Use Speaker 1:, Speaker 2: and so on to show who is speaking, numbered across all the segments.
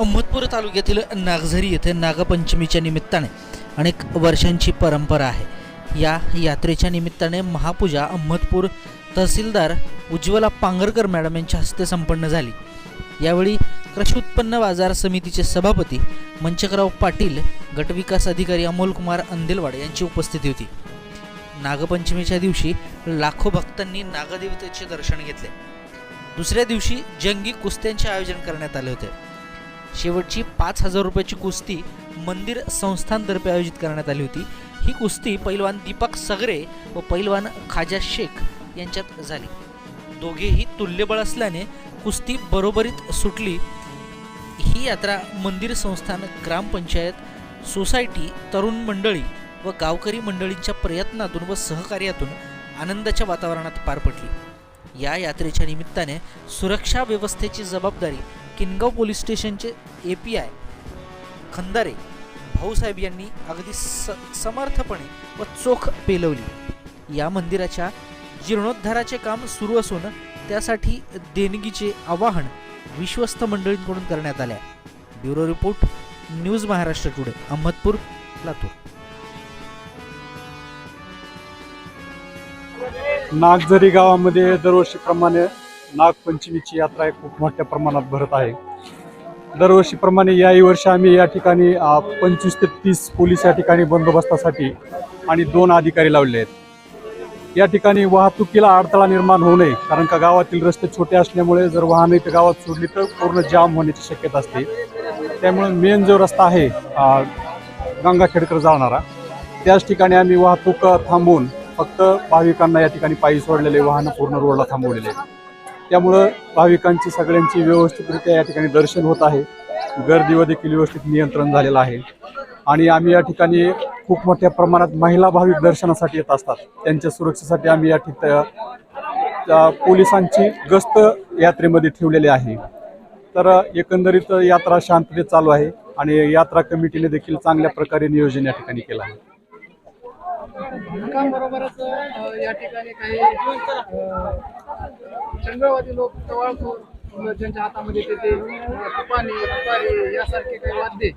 Speaker 1: अहमदपूर तालुक्यातील नागझरी येथे नागपंचमीच्या निमित्ताने अनेक वर्षांची परंपरा आहे. या यात्रेच्या निमित्ताने महापूजा अहमदपूर तहसीलदार उज्ज्वला पांगरकर मॅडम यांच्या हस्ते संपन्न झाली. यावेळी कृषी उत्पन्न बाजार समितीचे सभापती मंचकराव पाटील गटविकास अधिकारी अमोलकुमार अंदेलवाड यांची उपस्थिती होती. नागपंचमीच्या दिवशी लाखो भक्तांनी नागदेवतेचे दर्शन घेतले. दुसऱ्या दिवशी जंगी कुस्त्यांचे आयोजन करण्यात आले होते. शेवटची पाच हजार रुपयाची कुस्ती मंदिर संस्थानतर्फे आयोजित करण्यात आली होती. ही कुस्ती पैलवान दीपक सगरे व पैलवान खाजा शेख यांच्यात झाली. दोघेही तुल्यबळ असल्याने कुस्ती बरोबरीत सुटली. ही यात्रा मंदिर संस्थान ग्रामपंचायत सोसायटी तरुण मंडळी व गावकरी मंडळींच्या प्रयत्नातून व सहकार्यातून आनंदाच्या वातावरणात पार पडली. या यात्रेच्या निमित्ताने सुरक्षा व्यवस्थेची जबाबदारी किनगाव पोलीस स्टेशनचे A P I Khandare Bhausaheb यांनी अगदी स समर्थपणे व चोख पेलवली. या मंदिराच्या जीर्णोद्धाराचे काम सुरू असून त्यासाठी देणगीचे आवाहन विश्वस्त मंडळींकडून करण्यात आले bureau report news Maharashtra today Ahmadpur Latur.
Speaker 2: Nagzari गावामध्ये दरवर्षीप्रमाणे नागपंचमीची यात्रा एक खूप मोठ्या प्रमाणात भरत आहे. दरवर्षीप्रमाणे याही वर्षी आम्ही या ठिकाणी पंचवीस ते तीस पोलीस या ठिकाणी बंदोबस्तासाठी आणि दोन अधिकारी लावले आहेत. या ठिकाणी वाहतुकीला अडथळा निर्माण होऊ नये कारण का गावातील रस्ते छोटे असल्यामुळे जर वाहने त्या गावात सोडली तर पूर्ण जाम होण्याची शक्यता असते. त्यामुळे मेन जो रस्ता आहे गंगाखेडकर जाणारा त्याच ठिकाणी आम्ही वाहतूक थांबवून फक्त भाविकांना या ठिकाणी पायी सोडलेले वाहनं पूर्ण रोडला थांबवलेले आहेत. त्यामुळं भाविकांची सगळ्यांची व्यवस्थितरित्या या ठिकाणी दर्शन होत आहे. गर्दीवर देखील व्यवस्थित नियंत्रण झालेलं आहे. आणि आम्ही या ठिकाणी खूप मोठ्या प्रमाणात महिला भाविक दर्शनासाठी येत असतात. त्यांच्या सुरक्षेसाठी आम्ही या ठिकाणी पोलिसांची गस्त यात्रेमध्ये ठेवलेली आहे. तर एकंदरीत यात्रा शांततेत चालू आहे आणि यात्रा कमिटीने देखील चांगल्या प्रकारे नियोजन या ठिकाणी केलं आहे.
Speaker 3: बरोबरच या ठिकाणी काही अ, लोक टवाळखोर ज्यांच्या हातामध्ये ते ते तुपानी तुपारी यासारखे काही वाद्य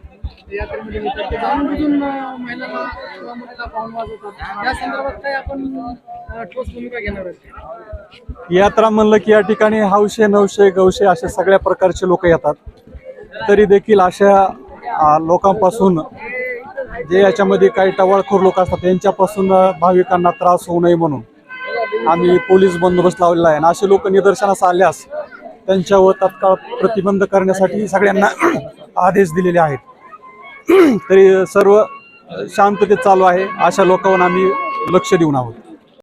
Speaker 3: यात्रेमध्ये घेतात ते जाणून बुजून महिलांना किंवा मुलीला पाहून वाजवतात या संदर्भात काही आपण ठोस भूमिका घेणार आहोत.
Speaker 2: यात्रा म्हणलं की या ठिकाणी हौशे नवशे गवशे अशा सगळ्या प्रकारचे लोक येतात. तरी देखील अशा लोकांपासून जे याच्यामध्ये काही टवाळखोर लोक असतात त्यांच्यापासून भाविकांना त्रास होऊ नये म्हणून. आम्ही पोलीस बंदोबस्त लावलेला आहे. आणि असे लोक निदर्शनास आल्यास त्यांच्यावर तत्काळ प्रतिबंध करण्यासाठी सगळ्यांना आदेश दिलेले आहेत. तरी सर्व शांततेत चालू आहे. अशा लोकांवर आम्ही लक्ष देऊन आहोत.